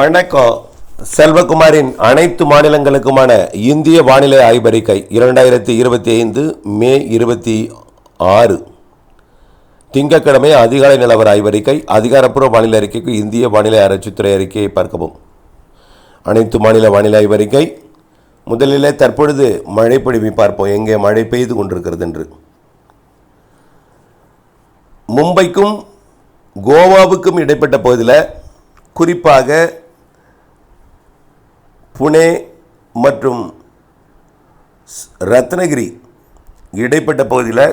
வணக்கம். செல்வகுமாரின் அனைத்து மாநிலங்களுக்குமான இந்திய வானிலை ஆய்வறிக்கை இரண்டாயிரத்தி இருபத்தி ஐந்து மே இருபத்தி ஆறு. திங்கட்கிழமை அதிகாலை நிலவர ஆய்வறிக்கை அதிகாரப்பூர்வ வானிலை அறிக்கைக்கு இந்திய வானிலை ஆராய்ச்சித்துறை அறிக்கையை பார்க்கவும். அனைத்து மாநில வானிலை ஆய்வறிக்கை முதலிலே தற்பொழுது மழை பொழிவை பார்ப்போம். எங்கே மழை பெய்து கொண்டிருக்கிறது என்று. மும்பைக்கும் கோவாவுக்கும் இடைப்பட்ட பகுதியில் குறிப்பாக புனே மற்றும் ரத்னகிரி இடைப்பட்ட பகுதியில்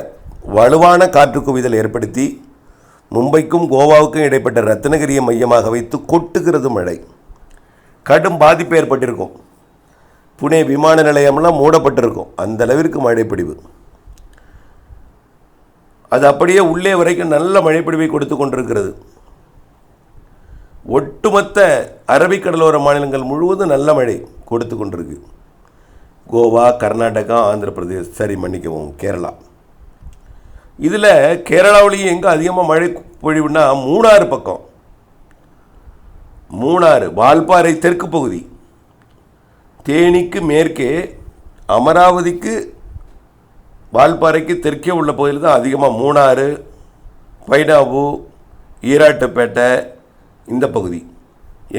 வலுவான காற்று குவிதல் ஏற்படுத்தி மும்பைக்கும் கோவாவுக்கும் இடைப்பட்ட ரத்னகிரியை மையமாக வைத்து கொட்டுகிறது மழை. கடும் பாதிப்பு ஏற்பட்டிருக்கும். புனே விமான நிலையம்லாம் மூடப்பட்டிருக்கும். அந்த அளவிற்கு மழைப்பிடிவு அது அப்படியே உள்ளே வரைக்கும் நல்ல மழைப்பிடிவை கொடுத்து கொண்டிருக்கிறது. ஒட்டுமொத்த அரபிக்கடலோர மாநிலங்கள் முழுவதும் நல்ல மழை கொடுத்து கொண்டிருக்கு. கோவா கர்நாடகா ஆந்திர பிரதேஷ் சரி மன்னிக்கவும் கேரளா. இதில் கேரளாவிலேயே எங்கே அதிகமாக மழை பொழிவுனா மூணாறு பக்கம். மூணாறு வால்பாறை தெற்கு பகுதி. தேனிக்கு மேற்கே அமராவதிக்கு வால்பாறைக்கு தெற்கே உள்ள பகுதியில் தான் அதிகமாக மூணாறு பைனாவு ஈராட்டுப்பேட்டை இந்த பகுதி.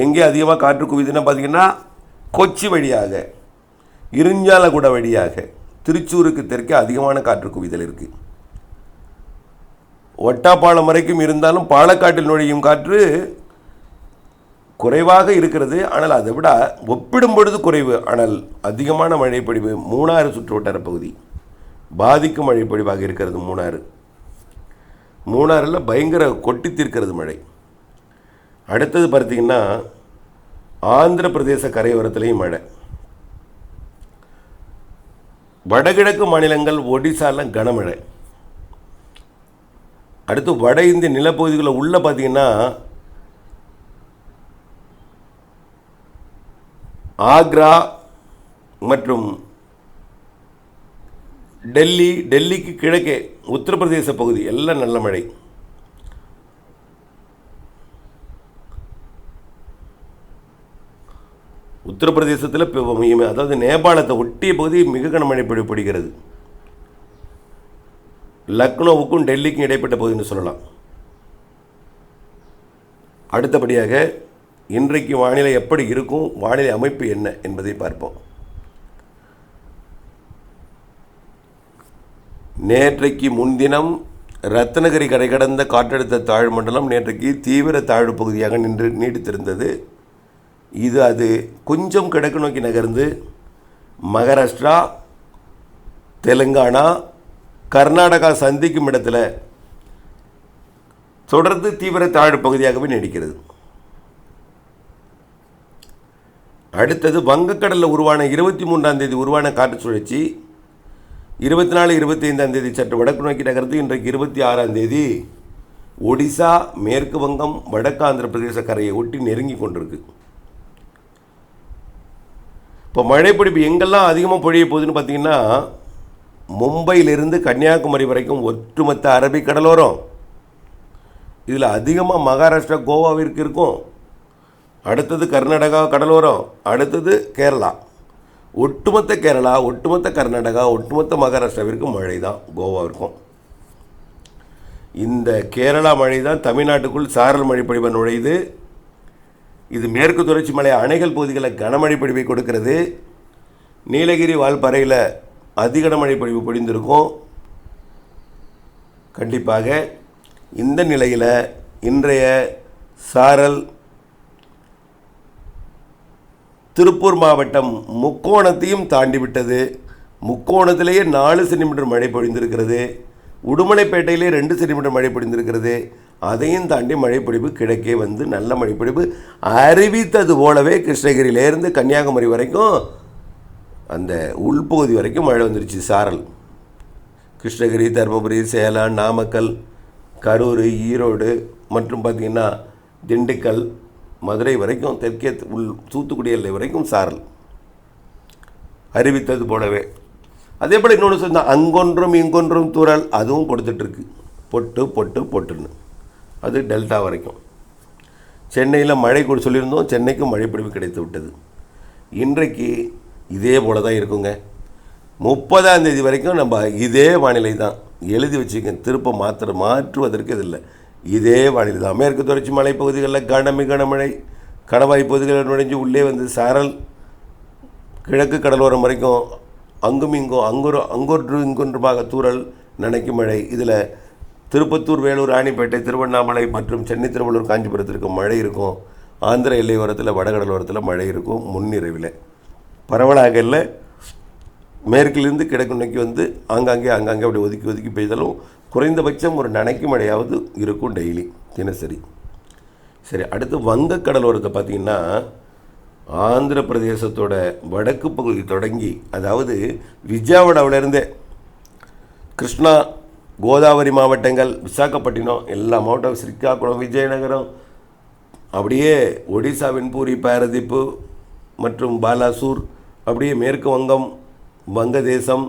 எங்கே அதிகமாக காற்று குவிதுன்னா பார்த்தீங்கன்னா கொச்சி வழியாக இருஞ்சாலகுடா வழியாக திருச்சூருக்கு தெற்கே அதிகமான காற்று குவிதல் இருக்குது ஒட்டாப்பாலம் வரைக்கும் இருந்தாலும் பாலக்காட்டில் நுழையும் காற்று குறைவாக இருக்கிறது. ஆனால் அதை விட ஒப்பிடும் பொழுது குறைவு. ஆனால் அதிகமான மழைப்பொழிவு மூணாறு சுற்றுவட்டார பகுதி. பாதிக்கும் மழைப்பொழிவாக இருக்கிறது மூணாறு. மூணாறில் பயங்கர கொட்டி தீர்க்கிறது மழை. அடுத்தது பார்த்தீங்கன்னா ஆந்திர பிரதேச கரையோரத்துலேயும் மழை. வடகிழக்கு மாநிலங்கள் ஒடிசாலாம் கனமழை. அடுத்து வட இந்திய நிலப்பகுதிகளில் உள்ள பார்த்தீங்கன்னா ஆக்ரா மற்றும் டெல்லி டெல்லிக்கு கிழக்கே உத்தரப்பிரதேச பகுதி எல்லாம் நல்ல மழை. உத்தரப்பிரதேசத்தில் இப்போ அதாவது நேபாளத்தை ஒட்டிய பகுதி மிக கனமழை பொழிப்படுகிறது லக்னோவுக்கும் டெல்லிக்கும் இடைப்பட்ட பகுதின்னு சொல்லலாம். அடுத்தபடியாக இன்றைக்கு வானிலை எப்படி இருக்கும் வானிலை அமைப்பு என்ன என்பதை பார்ப்போம். நேற்றைக்கு முன்தினம் ரத்னகிரி கடை கடந்த காற்றழுத்த தாழ்வு மண்டலம் நேற்றைக்கு தீவிர தாழ்வு பகுதியாக நின்று நீடித்திருந்தது. இது அது கொஞ்சம் கிழக்கு நோக்கி நகர்ந்து மகாராஷ்டிரா தெலுங்கானா கர்நாடகா சந்திக்கும் இடத்துல தொடர்ந்து தீவிர தாழ்வு பகுதியாகவே நீடிக்கிறது. அடுத்தது வங்கக்கடலில் உருவான இருபத்தி மூன்றாம் தேதி உருவான காற்று சுழற்சி இருபத்தி நாலு இருபத்தி ஐந்தாம் தேதி சற்று வடக்கு நோக்கி நகர்ந்து இன்றைக்கு இருபத்தி ஆறாம் தேதி ஒடிசா மேற்கு வங்கம் வடக்கு ஆந்திர பிரதேச கரையை ஒட்டி நெருங்கி கொண்டிருக்கு. இப்போ மழைப்பிடிப்பு எங்கெல்லாம் அதிகமாக பொழிய போகுதுன்னு பார்த்தீங்கன்னா மும்பையிலிருந்து கன்னியாகுமரி வரைக்கும் ஒட்டுமொத்த அரபிக் கடலோரம். இதில் அதிகமாக மகாராஷ்டிரா கோவாவிற்கு இருக்கும். அடுத்தது கர்நாடகா கடலோரம் அடுத்தது கேரளா. ஒட்டுமொத்த கேரளா ஒட்டுமொத்த கர்நாடகா ஒட்டுமொத்த மகாராஷ்டிராவிற்கு மழை தான் கோவாவிற்கும். இந்த கேரளா மழை தான் தமிழ்நாட்டுக்குள் சாரல் மழை பொழிவை நுழையுது. இது மேற்கு தொடர்ச்சி மலை அணைகள் பகுதிகளில் கனமழை பொழிவை கொடுக்கிறது. நீலகிரி வால்பறையில் அதிக கனமழை பொழிவு பொழிந்திருக்கும். கண்டிப்பாக இந்த நிலையில் இன்றைய சாரல் திருப்பூர் மாவட்டம் முக்கோணத்தையும் தாண்டி விட்டது முக்கோணத்திலேயே நாலு சென்டிமீட்டர் மழை பொழிந்திருக்கிறது. உடுமலைப்பேட்டையிலே ரெண்டு சென்டிமீட்டர் மழை பொழிந்திருக்கிறது. அதையும் தாண்டி மழைப்பொழிவு கிழக்கே வந்து நல்ல மழைப்பொழிவு அறிவித்தது போலவே கிருஷ்ணகிரியிலேருந்து கன்னியாகுமரி வரைக்கும் அந்த உள்பகுதி வரைக்கும் மழை வந்துருச்சு சாரல். கிருஷ்ணகிரி தருமபுரி சேலம் நாமக்கல் கரூர் ஈரோடு மற்றும் பார்த்திங்கன்னா திண்டுக்கல் மதுரை வரைக்கும் தெற்கே உள் தூத்துக்குடி எல்லை வரைக்கும் சாரல் அறிவித்தது போலவே. அதே போல் இன்னொன்று சொன்னால் அங்கொன்றும் இங்கொன்றும் தூரல் அதுவும் கொடுத்துட்ருக்கு பொட்டு பொட்டு பொட்டுன்னு. அது டெல்டா வரைக்கும். சென்னையில் மழை கூட சொல்லியிருந்தோம் சென்னைக்கும் மழைப்பொழிவு கிடைத்து விட்டது. இன்றைக்கு இதே போல தான் இருக்குங்க. முப்பதாம் தேதி வரைக்கும் நம்ம இதே வானிலை தான். எழுதி வச்சுக்க திருப்ப மாத்திர மாற்றுவதற்கு இது இல்லை. இதே வானிலை தான். மேற்கு தொடர்ச்சி மலைப்பகுதிகளில் கனமி கனமழை கணவாய் பகுதிகளில் நுழைஞ்சு உள்ளே வந்து சாரல் கிழக்கு கடலோரம் வரைக்கும் அங்கும் இங்கும் அங்குரு அங்கொன்று இங்கொன்றுமாக தூரல் நனைக்கும் மழை இதில் திருப்பத்தூர் வேலூர் ராணிப்பேட்டை திருவண்ணாமலை மற்றும் சென்னை திருவள்ளூர் காஞ்சிபுரத்திற்கு மழை இருக்கும். ஆந்திர எல்லை ஓரத்தில் வடகடலோரத்தில் மழை இருக்கும் முன்னிரவில். பரவலாக இல்லை. மேற்கிலிருந்து கிழக்கு வந்து ஆங்காங்கே ஆங்காங்கே அப்படி ஒதுக்கி ஒதுக்கி பெய்தாலும் குறைந்தபட்சம் ஒரு நனைக்கும் மழையாவது இருக்கும் டெய்லி தினசரி. சரி அடுத்து வங்கக்கடலோரத்தை பார்த்தீங்கன்னா ஆந்திர பிரதேசத்தோட வடக்கு பகுதி தொடங்கி அதாவது விஜயவாடாவிலேருந்தே கிருஷ்ணா கோதாவரி மாவட்டங்கள் விசாகப்பட்டினம் எல்லா மாவட்டம் ஸ்ரீகாக்குளம் விஜயநகரம் அப்படியே ஒடிசாவின் பூரி பாரதிப்பு மற்றும் பாலாசூர் அப்படியே மேற்கு வங்கம் வங்கதேசம்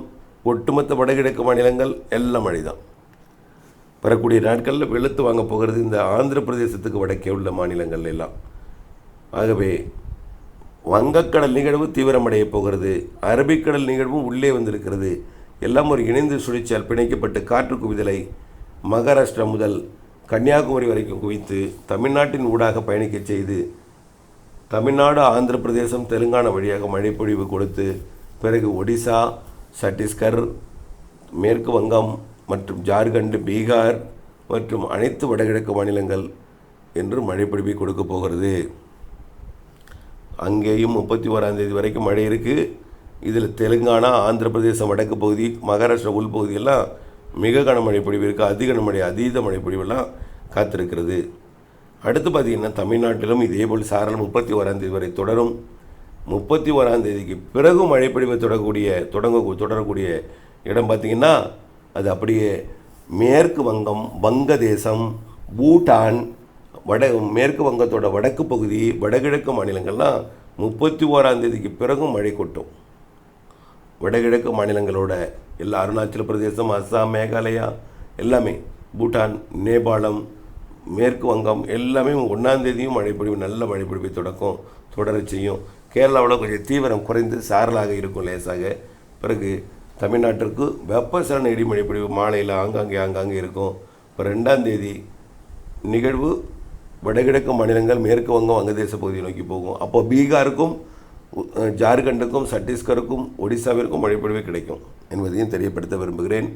ஒட்டுமொத்த வடகிழக்கு மாநிலங்கள் எல்லாம் மழை தான் வரக்கூடிய நாட்களில் வெளுத்து வாங்க போகிறது இந்த ஆந்திர பிரதேசத்துக்கு வடக்கே உள்ள மாநிலங்கள் எல்லாம். ஆகவே வங்கக்கடல் நிகழ்வு தீவிரமடைய போகிறது. அரபிக்கடல் நிகழ்வும் உள்ளே வந்திருக்கிறது. எல்லாம் ஒரு இணைந்து சுழற்சியால் பிணைக்கப்பட்டு காற்று குவிதலை மகாராஷ்டிரா முதல் கன்னியாகுமரி வரைக்கும் குவித்து தமிழ்நாட்டின் ஊடாக பயணிக்கச் செய்து தமிழ்நாடு ஆந்திர பிரதேசம் தெலுங்கானா வழியாக மழைப்பொழிவு கொடுத்து பிறகு ஒடிசா சத்தீஸ்கர் மேற்கு வங்கம் மற்றும் ஜார்க்கண்ட் பீகார் மற்றும் அனைத்து வடகிழக்கு மாநிலங்கள் என்று மழைப்பொழிவை கொடுக்க போகிறது. அங்கேயும் முப்பத்தி ஓராந்தேதி வரைக்கும் மழை இருக்குது இதில் தெலுங்கானா ஆந்திர பிரதேசம் வடக்கு பகுதி மகாராஷ்டிரா உள்பகுதியெல்லாம் மிக கனமழை பொழிவு இருக்குது அதிக கனமழை அதீத மழை பொழிவெல்லாம் காத்திருக்கிறது. அடுத்து பார்த்திங்கன்னா தமிழ்நாட்டிலும் இதேபோல் சாரல் முப்பத்தி ஓராம் தேதி வரை தொடரும். முப்பத்தி ஓராம் தேதிக்கு பிறகு மழைப்பொழிவை தொடரக்கூடிய தொடங்க தொடரக்கூடிய இடம் பார்த்திங்கன்னா அது அப்படியே மேற்கு வங்கம் வங்கதேசம் பூட்டான் வட மேற்கு வங்கத்தோட வடக்கு பகுதி வடகிழக்கு மாநிலங்கள்லாம் முப்பத்தி ஓராம் தேதிக்கு பிறகும் மழை கொட்டும். வடகிழக்கு மாநிலங்களோட எல்லா அருணாச்சல பிரதேசம் அஸ்ஸாம் மேகாலயா எல்லாமே பூட்டான் நேபாளம் மேற்கு வங்கம் எல்லாமே ஒன்றாந்தேதியும் மழைப்பொழிவு நல்ல மழைப்பொழிவை தொடக்கம் தொடரச் செய்யும். கேரளாவில் கொஞ்சம் தீவிரம் குறைந்து சாரலாக இருக்கும் லேசாக. பிறகு தமிழ்நாட்டிற்கு வெப்பசலன இடிமழை பொழிவு மாலையில் ஆங்காங்கே ஆங்காங்கே இருக்கும். இப்போ ரெண்டாம் தேதி நிகழ்வு வடகிழக்கு மாநிலங்கள் மேற்கு வங்கம் வங்கதேச பகுதியை நோக்கி போகும். அப்போ பீகாருக்கும் ஜார்க்கண்டுக்கும் சத்தீஸ்கருக்கும் ஒடிசாவிற்கும் மழைப்பொழிவு கிடைக்கும் என்பதையும் தெரியப்படுத்த விரும்புகிறேன்.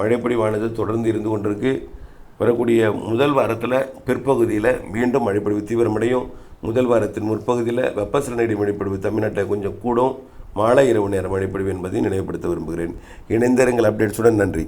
மழைப்பொழிவானது தொடர்ந்து இருந்து கொண்டிருக்கு. வரக்கூடிய முதல் வாரத்தில் பிற்பகுதியில் மீண்டும் மழைப்பொழிவு தீவிரமடையும். முதல் வாரத்தின் முற்பகுதியில் வெப்பசலன மழைப்பொழிவு தமிழ்நாட்டை கொஞ்சம் கூடும். மாலை இரவு நேர மழைப்பொழிவு என்பதையும் நினைவுபடுத்த விரும்புகிறேன். இணைந்திருங்கள் அப்டேட்ஸுடன் நன்றி.